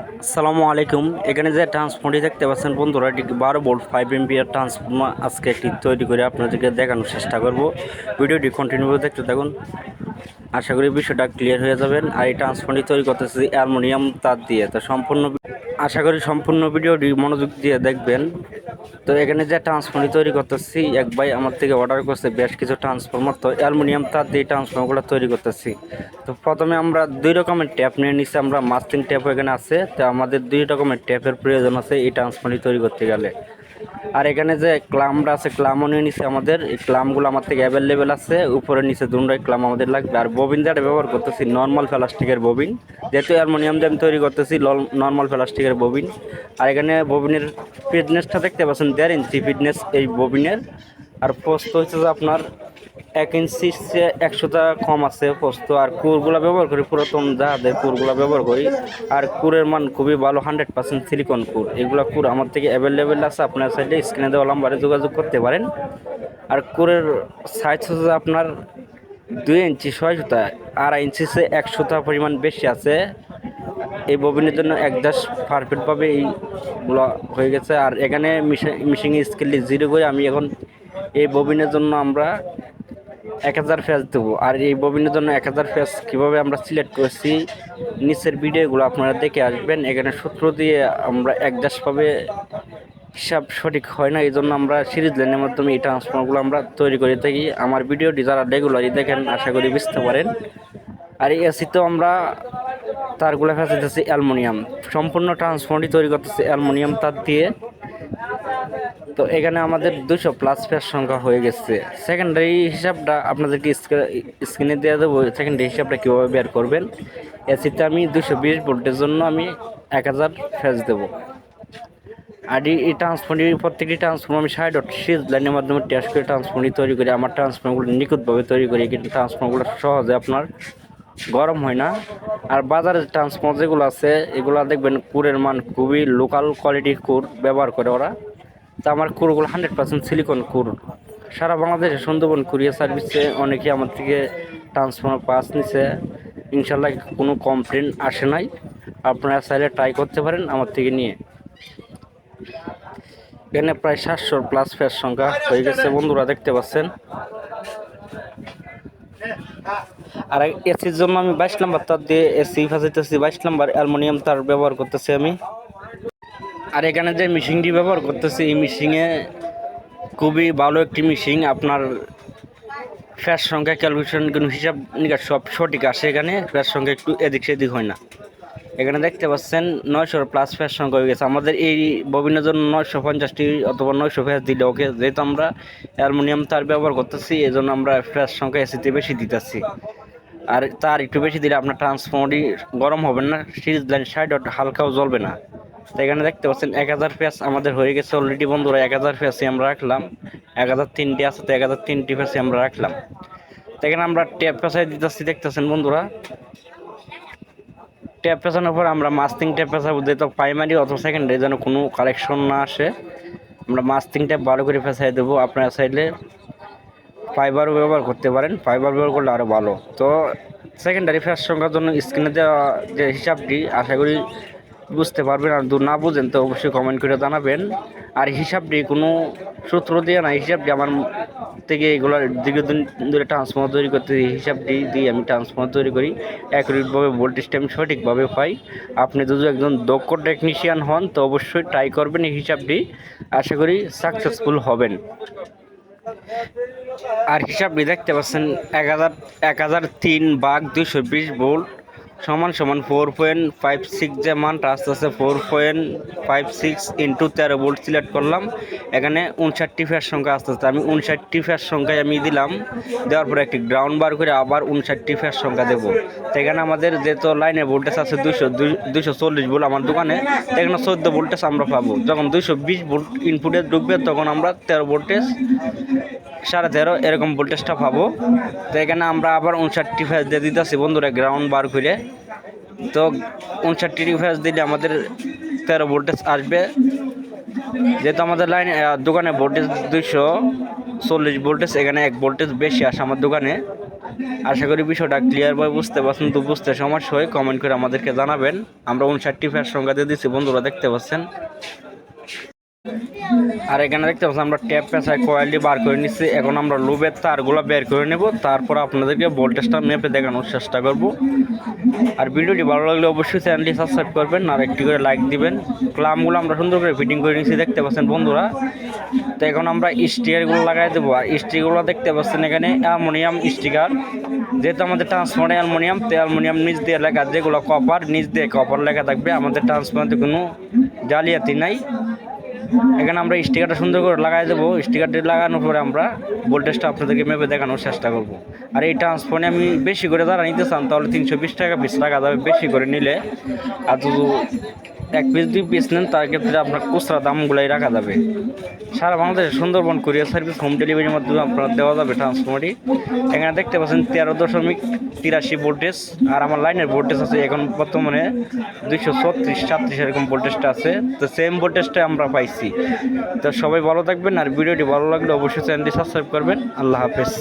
আসসালামু আলাইকুম। এখানে যে ট্রান্সফর্মটি দেখতে পাচ্ছেন বন্ধুরা, এটি বারো বোল্ট ফাইভ এমপিয়ার ট্রান্সফর্মার আজকে একটি তৈরি করে আপনাদেরকে দেখানোর চেষ্টা করব। ভিডিওটি কন্টিনিউ দেখতে থাকুন। আশা করি বিষয়টা ক্লিয়ার হয়ে যাবেন। আর এই ট্রান্সফর্মটি তৈরি করতেছি অ্যালমোনিয়াম তার দিয়ে। তো সম্পূর্ণ আশা করি সম্পূর্ণ ভিডিওটি মনোযোগ দিয়ে দেখবেন। তো এখানে যে ট্রান্সফর্মি তৈরি করতেছি, এক ভাই আমার থেকে অর্ডার করছে বেশ কিছু ট্রান্সফর্মার তো অ্যালুমিনিয়াম তার দিয়ে ট্রান্সফর্মারগুলো তৈরি করতেছি। তো প্রথমে আমরা দুই রকমের ট্যাপ নিয়ে নিচ্ছি আমরা মাস্টিং ট্যাপ এখানে আছে। তো আমাদের দুই রকমের ট্যাপের প্রয়োজন আছে এই ট্রান্সফর্মটি তৈরি করতে গেলে। আর এখানে যে ক্লামটা আছে, ক্লামও নিয়ে নিছে আমাদের। এই ক্লামগুলো আমার থেকে অ্যাভেলেবেল আছে। উপরে নিচে দুটাই ক্লাম আমাদের লাগবে। আর ববিন যেটা ব্যবহার করতেছি নর্মাল প্লাস্টিকের ববিন যেহেতু অ্যালমোনিয়াম দিয়ে আমি তৈরি করতেছি নর্মাল প্লাস্টিকের ববিন আর এখানে ববিনের ফিটনেসটা দেখতে পাচ্ছেন, দেড় ইঞ্চি ফিটনেস এই ববিনের আর পোস্ত হচ্ছে যে আপনার এক ইঞ্চি একশোটা কম আছে পোস্ত। আর কুরগুলো ব্যবহার করি, পুরাতন জাহাজের কুরগুলো ব্যবহার করি। আর কুরের মান খুবই ভালো, হান্ড্রেড পার্সেন্ট সিলিকন কুর। এগুলো কুর আমার থেকে অ্যাভেলেবেল আছে, আপনার সাইডে স্ক্রিনে দেওয়া নাম্বারে যোগাযোগ করতে পারেন। আর কুরের সাইজ হচ্ছে আপনার দুই ইঞ্চি ছয় সুতা, আড়াই ইঞ্চি সে এক পরিমাণ বেশি আছে। এই ববিনের জন্য একদাস পারফেক্টভাবে এইগুলো হয়ে গেছে। আর এখানে মিশিং স্কেলটি জিরো করে আমি এখন এই ববিনের জন্য আমরা এক হাজার ফেস দেবো। আর এই ববিনের জন্য এক হাজার ফেস কীভাবে আমরা সিলেক্ট করছি, নিচের ভিডিওগুলো আপনারা দেখে আসবেন। এখানে সূত্র দিয়ে আমরা একদাসভাবে হিসাব সঠিক হয় না, এই জন্য আমরা সিরিজ লাইনের মাধ্যমে এই ট্রান্সফর্মারগুলো আমরা তৈরি করে থাকি। আমার ভিডিওটি যারা রেগুলারই দেখেন, আশা করি বুঝতে পারেন। আর এই এসিতেও আমরা তারগুলো ফেঁচাইতেছি অ্যালমোনিয়াম। সম্পূর্ণ ট্রান্সফর্মারটি তৈরি করতেছি অ্যালমোনিয়াম তার দিয়ে। তো এখানে আমাদের দুশো প্লাস পেয়ার সংখ্যা হয়ে গেছে। সেকেন্ডারি হিসাবটা আপনাদেরকে স্ক্রিনে দেওয়া দেবো সেকেন্ডারি হিসাবটা কীভাবে বের করবেন। এসিতে আমি দুশো বিশ ভোল্টের জন্য আমি এক হাজার ফেজ দেবো। আর এই ট্রান্সফর্মার প্রত্যেকটি ট্রান্সফর্মার আমি সাইড সিজ লাইনের মাধ্যমে টেস্ট করে ট্রান্সফর্মার তৈরি করি। আমার ট্রান্সফর্মগুলো নিখুঁতভাবে তৈরি করি। কিন্তু ট্রান্সফর্মগুলো সহজে আপনার গরম হয় না। আর বাজারে ট্রান্সফর্মার যেগুলো আছে, এগুলো দেখবেন কুরের মান খুবই লোকাল কোয়ালিটির কুর ব্যবহার করে ওরা। তা আমার কুরগুলো হান্ড্রেড পার্সেন্ট সিলিকন কুর। সারা বাংলাদেশে সুন্দরবন কুরিয়ার সার্ভিসে অনেকে আমার থেকে ট্রান্সফর্মার পাস নিছে। ইনশাল্লাহ কোনো কমপ্লেন আসে নাই। আপনারা চাইলে ট্রাই করতে পারেন আমার থেকে নিয়ে। এখানে প্রায় সাতশো প্লাস ফেয়ার সংখ্যা হয়ে গেছে। বন্ধুরা দেখতে পাচ্ছেন। আর এসির জন্য আমি বাইশ নাম্বার তার দিয়ে এসি ফাঁসাইতেছি। বাইশ নাম্বার অ্যালমোনিয়াম তার ব্যবহার করতেছি আমি। আর এখানে যে মিশিংটি ব্যবহার করতেছি, এই মিশিংয়ে খুবই ভালো একটি মিশিং আপনার ফ্যাস সংখ্যা ক্যালকুলেশন কোনো হিসাব নিকাশ সব সঠিক আসে এখানে। ফ্যাস সংখ্যা একটু এদিক সেদিক হয় না। এখানে দেখতে পাচ্ছেন, নয়শোর প্লাস ফ্যাস সংখ্যা হয়ে গেছে। আমাদের এই ববিনের জন্য নয়শো পঞ্চাশটি অথবা নয়শো ফ্যাস দিলে ওকে। যেহেতু আমরা অ্যালুমিনিয়াম তার ব্যবহার করতেছি এই জন্য আমরা ফ্যাস সংখ্যা এসিতে বেশি দিতেছি। আর তার একটু বেশি দিলে আপনার ট্রান্সফর্মারটি গরম হবে না, সিরিজ লাইন সাইড হালকাও জ্বলবে না। তো এখানে দেখতে পাচ্ছেন, এক হাজার পেঁয়াজ আমাদের হয়ে গেছে অলরেডি বন্ধুরা, এক হাজার পেঁয়াজই আমরা রাখলাম। এক হাজার তিনটি আছে, তো এক হাজার তিনটি পেঁয়াজই আমরা রাখলাম। তো এখানে আমরা ট্যাপ পেঁচাই দিতেছি, দেখতেছেন বন্ধুরা। ট্যাপ পেঁচানোর পর আমরা মাস্তিং ট্যাপ পেঁচাবো, যেহেতু প্রাইমারি অথবা সেকেন্ডারি যেন কোনো কালেকশন না আসে, আমরা মাস্তিং ট্যাপ ভালো করে পেঁচাই দেবো। আপনারা চাইলে ফাইবারও ব্যবহার করতে পারেন ফাইবার ব্যবহার করলে আরও ভালো। তো সেকেন্ডারি ফ্যাস সংখ্যার জন্য স্ক্রিনে দেওয়া যে হিসাবটি, আশা করি বুঝতে পারবেন। আর না বুঝেন, তো অবশ্যই কমেন্ট করে জানাবেন। আর হিসাবটি কোনো সূত্র দিয়ে না হিসাবটি আমার থেকে এগুলো দীর্ঘদিন ধরে ট্রান্সফর্মার তৈরি করতে হিসাবটি দিয়ে আমি ট্রান্সফর্মার তৈরি করি। অ্যাকুরেটভাবে ভোল্টেজটা আমি সঠিকভাবে পাই। আপনি যদি একজন দক্ষ টেকনিশিয়ান হন, তো অবশ্যই ট্রাই করবেন এই হিসাবটি। আশা করি সাকসেসফুল হবেন। আর হিসাব হিসাবটি দেখতে পাচ্ছেন এক হাজার এক হাজার তিন বাঘ দুশো বিশ ভোল্ট সমান সমান ফোর পয়েন্ট ফাইভ সিক্স যে মানটা আস্তে আস্তে four point five six into তেরো বোল্ট সিলেক্ট করলাম। এখানে উনষাটটি ফেয়ার সংখ্যা আস্তে আস্তে, আমি উনষাটটি ফেয়ার সংখ্যায় আমি দিলাম, দেওয়ার পরে একটি গ্রাউন্ড বার করে আবার উনষাটটি ফেয়ার সংখ্যা দেবো। তো এখানে আমাদের যেহেতু লাইনে ভোল্টেজ আছে দুশো দুশো চল্লিশ ভোল্ট আমার দোকানে এখানে চোদ্দ ভোল্টেজ আমরা পাবো। যখন দুশো বিশ ভোল্ট ইনপুটে ঢুকবে, তখন আমরা তেরো ভোল্টেজ সাড়ে তেরো, এরকম ভোল্টেজটা পাবো। তো এখানে আমরা আবার উনষাটটি ফেজ দিয়ে দিতেছি বন্ধুরা গ্রাউন্ড বার করে তো উনষাটটি ফেজ দিলে আমাদের তেরো ভোল্টেজ আসবে। যেহেতু আমাদের লাইন দোকানে ভোল্টেজ দুইশো চল্লিশ ভোল্টেজ, এখানে এক ভোল্টেজ বেশি আসে আমার দোকানে। আশা করি বিষয়টা ক্লিয়ারভাবে বুঝতে পারছেন। তো বুঝতে সমস্যা হয় কমেন্ট করে আমাদেরকে জানাবেন। আমরা উনষাটটি ফ্যার সংখ্যা দিয়ে দিচ্ছি বন্ধুরা দেখতে পাচ্ছেন। আর এখানে দেখতে পাচ্ছেন আমরা ট্যাপ পেঁচায় কোয়ালিটি বার করে নিচ্ছি। এখন আমরা লোবের তারগুলো বের করে নেব। তারপর আপনাদেরকে ভোল্টেজটা মেপে দেখানোর চেষ্টা করব। আর ভিডিওটি ভালো লাগলে অবশ্যই চ্যানেলটি সাবস্ক্রাইব করবেন আর একটি করে লাইক দিবেন। ক্লামগুলো আমরা সুন্দর করে ফিটিং করে নিচ্ছি, দেখতে পাচ্ছেন বন্ধুরা। তো এখন আমরা স্টিকারগুলো লাগাই দেবো। আর স্টিকারগুলো দেখতে পাচ্ছেন এখানে অ্যালমোনিয়াম স্টিকার যেহেতু আমাদের ট্রান্সফারে অ্যালমোনিয়াম, তো অ্যালমোনিয়াম নিচ দিয়ে লেখা যেগুলো কপার নিচ দিয়ে কপার লেখা থাকবে। আমাদের ট্রান্সফারতে কোনো জালিয়াতি নাই। এখানে আমরা স্টিকারটা সুন্দর করে লাগাই দেবো। স্টিকারটি লাগানোর পরে আমরা ভোল্টেজটা আপনাদেরকে মেপে দেখানোর চেষ্টা করব। আর এই ট্রান্সফোনে আমি বেশি করে দাঁড়া নিতে চান, তাহলে তিনশো বিশ টাকা বিশ টাকা যাবে বেশি করে নিলে। আর এক পিস দুই পিস নেন, তার ক্ষেত্রে আপনার খুচরা দামগুলোই রাখা যাবে। সারা বাংলাদেশে সুন্দরবন কুরিয়ার সার্ভিস, হোম ডেলিভারির মাধ্যমে আপনার দেওয়া যাবে ট্রান্সফর্মারটি এখানে দেখতে পাচ্ছেন তেরো দশমিক তিরাশি ভোল্টেজ আর আমার লাইনের ভোল্টেজ আছে এখন বর্তমানে দুইশো ছত্রিশ, সাতত্রিশ এরকম ভোল্টেজটা আছে। তো সেম ভোল্টেজটা আমরা পাইছি। তো সবাই ভালো থাকবেন, আর ভিডিওটি ভালো লাগলে অবশ্যই চ্যানেলটি সাবস্ক্রাইব করবেন। আল্লাহ হাফেজ।